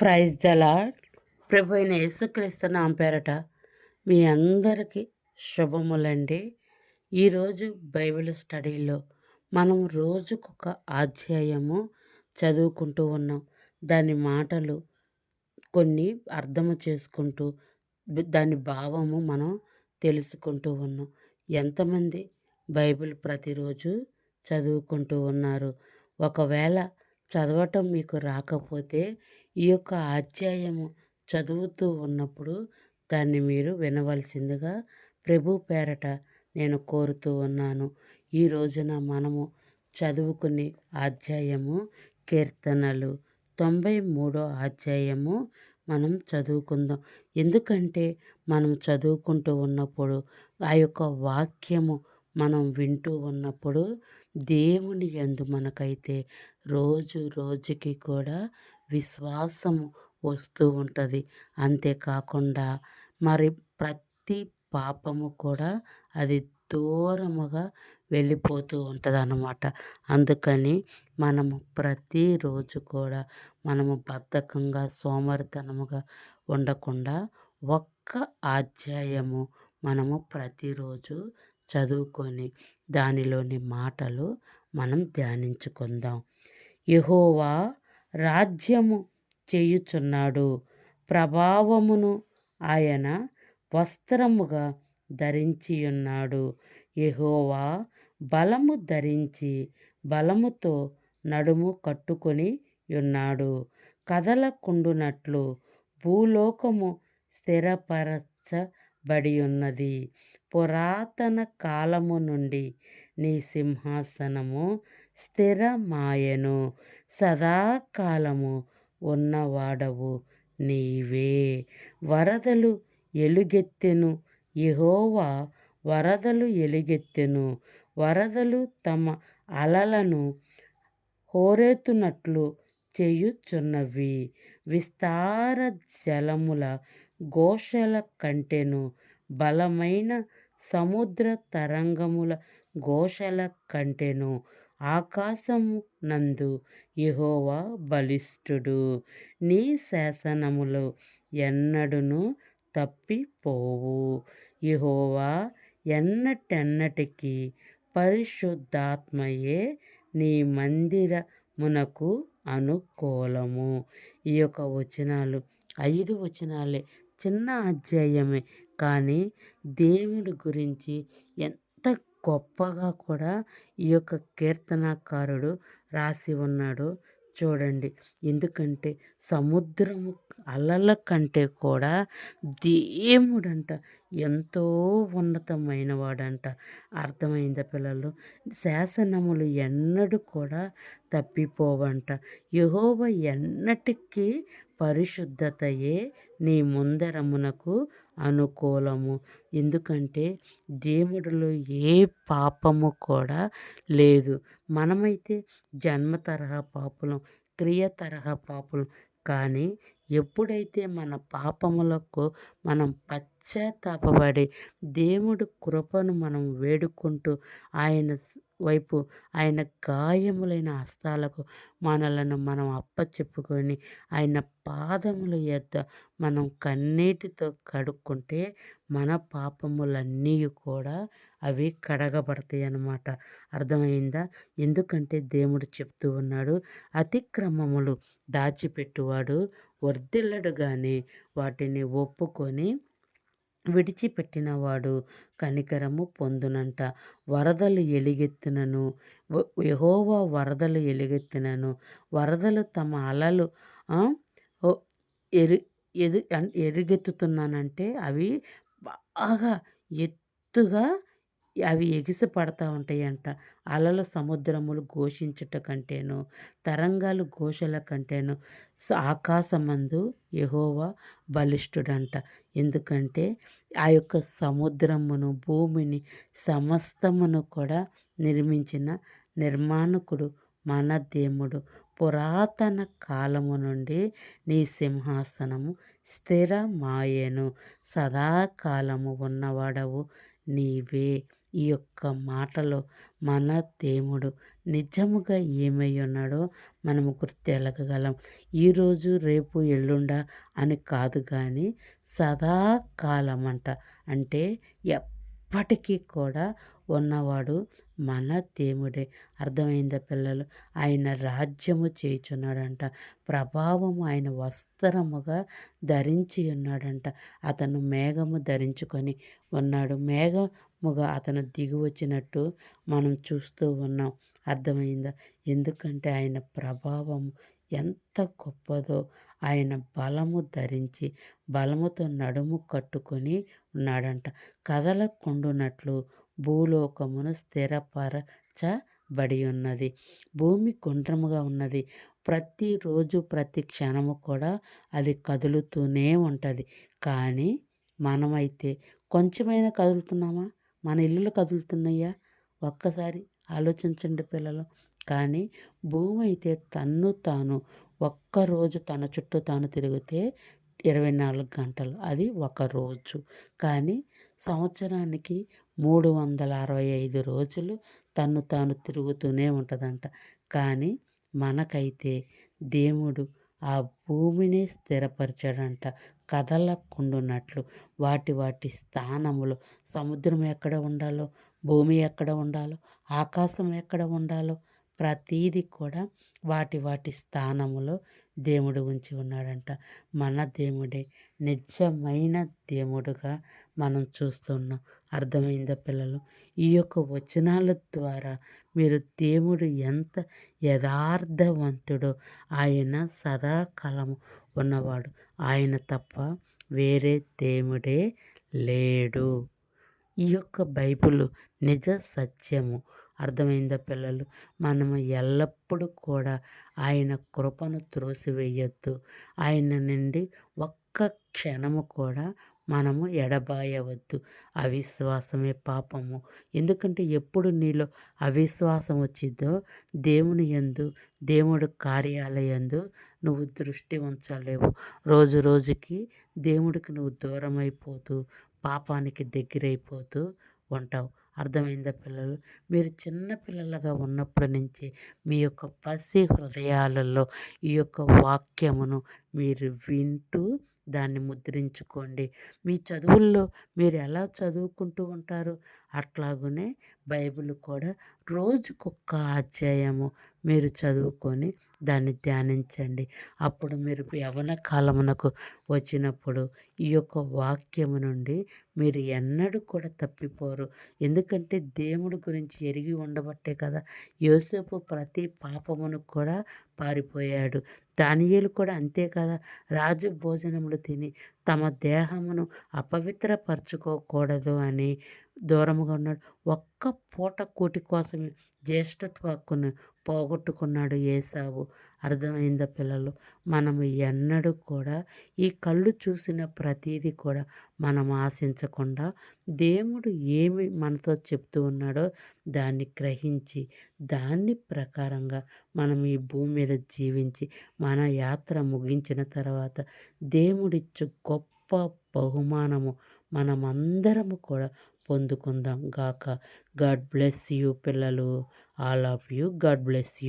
Praise దలా ప్రభు అయిన యేసుక్రీస్తు ఆంపేరట మీ అందరికీ శుభములండి. ఈరోజు బైబిల్ స్టడీలో మనం రోజుకొక అధ్యాయము చదువుకుంటూ ఉన్నాం. దాని మాటలు కొన్ని అర్థము చేసుకుంటూ దాని భావము మనం తెలుసుకుంటూ ఉన్నాం. ఎంతమంది బైబిల్ ప్రతిరోజు చదువుకుంటూ ఉన్నారు? ఒకవేళ చదవటం మీకు రాకపోతే ఈ యొక్క అధ్యాయము చదువుతూ ఉన్నప్పుడు దాన్ని మీరు వినవలసిందిగా ప్రభు పేరట నేను కోరుతూ ఉన్నాను. ఈ రోజున మనము చదువుకునే అధ్యాయము కీర్తనలు తొంభై మూడో అధ్యాయము మనం చదువుకుందాం. ఎందుకంటే మనం చదువుకుంటూ ఉన్నప్పుడు ఆ యొక్క వాక్యము మనం వింటూ ఉన్నప్పుడు దేవుని యందు మనకైతే రోజు రోజుకి కూడా విశ్వాసము వస్తూ ఉంటుంది. అంతేకాకుండా మరి ప్రతి పాపము కూడా అది దూరముగా వెళ్ళిపోతూ ఉంటుంది అన్నమాట అందుకని మనము ప్రతిరోజు కూడా మనము బద్ధకంగా సోమరితనముగా ఉండకుండా ఒక్క అధ్యాయము మనము ప్రతిరోజు చదువుకొని దానిలోని మాటలు మనం ధ్యానించుకుందాం. యహోవా రాజ్యము చేయుచున్నాడు. ప్రభావమును ఆయన వస్త్రముగా ధరించి ఉన్నాడు యెహోవా బలము ధరించి బలముతో నడుము కట్టుకొని ఉన్నాడు. కదలకుండునట్లు భూలోకము స్థిరపరచబడి ఉన్నది పురాతన కాలము నుండి నీ సింహాసనము స్థిరమాయను. సదాకాలము ఉన్నవాడవు నీవే. వరదలు ఎలుగెత్తెను. యెహోవా వరదలు ఎలుగెత్తెను. వరదలు తమ అలలను హోరెత్తునట్లు చేయుచున్నవి. విస్తార జలముల ఘోషల కంటెను. బలమైన సముద్ర తరంగముల ఘోషల కంటెను ఆకాశము నందు యెహోవా బలిష్ఠుడు నీ శాసనములు ఎన్నడును తప్పిపోవు. యెహోవా ఎన్నటెన్నటికి పరిశుద్ధాత్మయే నీ మందిరమునకు అనుకూలము. ఈ యొక్క వచనాలు ఐదు వచనాలే చిన్న అధ్యాయమే. కానీ దేవుడి గురించి ఎంత గొప్పగా కూడా ఈ యొక్క కీర్తనకారుడు రాసి ఉన్నాడు. చూడండి. ఎందుకంటే సముద్రము అలల కంటే కూడా దేవుడంట. ఎంతో ఉన్నతమైన వాడంట అర్థమైందా పిల్లలు? శాసనములు ఎన్నడూ కూడా తప్పిపోవంట. యహోవ ఎన్నటికీ పరిశుద్ధతయే నీ ముందరమునకు అనుకూలము. ఎందుకంటే దేవుడిలో ఏ పాపము కూడా లేదు. మనమైతే జన్మ తరహా పాపులం క్రియ తరహా పాపులం. కానీ ఎప్పుడైతే మన పాపములకు మనం పశ్చాత్తాపపడి దేవుడు కృపను మనం వేడుకుంటూ ఆయన వైపు ఆయన గాయములైన హస్తాలకు మనలను మనం అప్పచెప్పుకొని ఆయన పాదముల యొద్ద మనం కన్నీటితో కడుక్కుంటే మన పాపములన్నీ కూడా అవి కడగబడతాయి అన్నమాట. అర్థమైందా? ఎందుకంటే దేవుడు చెప్తూ ఉన్నాడు అతిక్రమములు దాచిపెట్టువాడు వర్ధిల్లడు కానీ వాటిని ఒప్పుకొని విడిచిపెట్టినవాడు కనికరము పొందునంట. వరదలు ఎలుగెత్తినను. యహోవా వరదలు ఎలుగెత్తినను. వరదలు తమ అలలు ఎరు ఎదు ఎరుగెత్తుతున్నానంటే అవి బాగా ఎత్తుగా అవి ఎగిసి పడతా ఉంటాయంట. అలల సముద్రములు ఘోషించుట కంటేను తరంగాలు ఘోషల కంటేను ఆకాశమందు యహోవా బలిష్ఠుడంట. ఎందుకంటే ఆ యొక్క సముద్రమును భూమిని సమస్తమును కూడా నిర్మించిన నిర్మాణకుడు మన దేవుడు. పురాతన కాలము నుండి నీ సింహాసనము స్థిరమాయెను. సదాకాలము ఉన్నవాడవు నీవే. ఈ యొక్క మాటలో మన దేవుడు నిజముగా ఏమై ఉన్నాడో మనము గుర్తెలగగలం ఈరోజు రేపు ఎల్లుండ అని కాదు కానీ సదాకాలం అంట అంటే ఎప్పటికీ కూడా ఉన్నవాడు మన దేవుడే. అర్థమైందా పిల్లలు? ఆయన రాజ్యము చేయుచున్నాడంట. ప్రభావము ఆయన వస్త్రముగా ధరించి ఉన్నాడంట. అతను మేఘము ధరించుకొని ఉన్నాడు. మేఘముగా అతను దిగి వచ్చినట్టు మనం చూస్తూ ఉన్నాం. అర్థమైందా? ఎందుకంటే ఆయన ప్రభావం ఎంత గొప్పదో ఆయన బలము ధరించి బలముతో నడుము కట్టుకొని ఉన్నాడంట. కదలకుండునట్లు భూలోకమును స్థిరపరచబడి ఉన్నది భూమి గుండ్రముగా ఉన్నది. ప్రతిరోజు ప్రతి క్షణము కూడా అది కదులుతూనే ఉంటుంది. కానీ మనమైతే కొంచెమైనా కదులుతున్నామా? మన ఇల్లులు కదులుతున్నాయా? ఒక్కసారి ఆలోచించండి పిల్లలు. కానీ భూమి అయితే తన్ను తాను ఒక్కరోజు తన చుట్టూ తాను తిరిగితే ఇరవై నాలుగు గంటలు. అది ఒక రోజు. కానీ సంవత్సరానికి మూడు వందల అరవై ఐదు రోజులు తను తాను తిరుగుతూనే ఉంటుందంట. కానీ మనకైతే దేవుడు ఆ భూమిని స్థిరపరిచాడంట. కదలకుండునట్లు వాటి వాటి స్థానములు సముద్రం ఎక్కడ ఉండాలో భూమి ఎక్కడ ఉండాలో ఆకాశం ఎక్కడ ఉండాలో ప్రతీది కూడా వాటి వాటి స్థానములో దేవుడు ఉంచి ఉన్నాడంట. మన దేవుడే నిజమైన దేవుడుగా మనం చూస్తున్నాం. అర్థమైందా పిల్లలు? ఈ యొక్క వచనాల ద్వారా మీరు దేవుడు ఎంత యథార్థవంతుడో ఆయన సదాకాలము ఉన్నవాడు. ఆయన తప్ప వేరే దేవుడే లేడు. ఈ యొక్క బైబిల్ నిజ సత్యము. అర్థమైందా పిల్లలు? మనము ఎల్లప్పుడూ కూడా ఆయన కృపను త్రోసివేయొద్దు. ఆయన నుండి ఒక్క క్షణము కూడా మనము ఎడబాయవద్దు. అవిశ్వాసమే పాపము. ఎందుకంటే ఎప్పుడు నీలో అవిశ్వాసం వచ్చిందో దేవుని ఎందు దేవుడు కార్యాలయందు నువ్వు దృష్టి ఉంచలేవు. రోజు రోజుకి దేవుడికి నువ్వు దూరం అయిపోతూ పాపానికి దగ్గరైపోతూ ఉంటావు. అర్థమైందా పిల్లలు? మీరు చిన్న పిల్లలుగా ఉన్నప్పటి నుంచి మీ యొక్క పసి హృదయాలలో ఈ యొక్క వాక్యమును మీరు వింటూ దాన్ని ముద్రించుకోండి. మీ చదువుల్లో మీరు ఎలా చదువుకుంటూ ఉంటారు అట్లాగనే బైబిల్ కూడా రోజుకొక్క అధ్యాయము మీరు చదువుకొని దాన్ని ధ్యానించండి. అప్పుడు మీరు యవన కాలమునకు వచ్చినప్పుడు ఈ యొక్క వాక్యము నుండి మీరు ఎన్నడూ కూడా తప్పిపోరు. ఎందుకంటే దేవుడి గురించి ఎరిగి ఉండబట్టే కదా యోసేపు ప్రతి పాపమును కూడా పారిపోయాడు. దానియేలు కూడా అంతే కదా. రాజు భోజనములు తిని తమ దేహమును అపవిత్రపరచుకోకూడదు అని దూరముగా ఉన్నాడు. ఒక్క పూట కూటి కోసమే జ్యేష్ఠత్వ హక్కును పోగొట్టుకున్నాడు ఏసావు అర్థమైందా పిల్లలు? మనం ఎన్నడూ కూడా ఈ కళ్ళు చూసిన ప్రతీది కూడా మనం ఆశించకుండా దేవుడు ఏమి మనతో చెప్తూ ఉన్నాడో దాన్ని గ్రహించి దాన్ని ప్రకారంగా మనం ఈ భూమి మీద జీవించి మన యాత్ర ముగించిన తర్వాత దేవుడిచ్చు గొప్ప బహుమానము మనమందరము కూడా పొందుకుందాం గాక. గాడ్ బ్లెస్ యూ పిల్లలు. All of you. God bless you.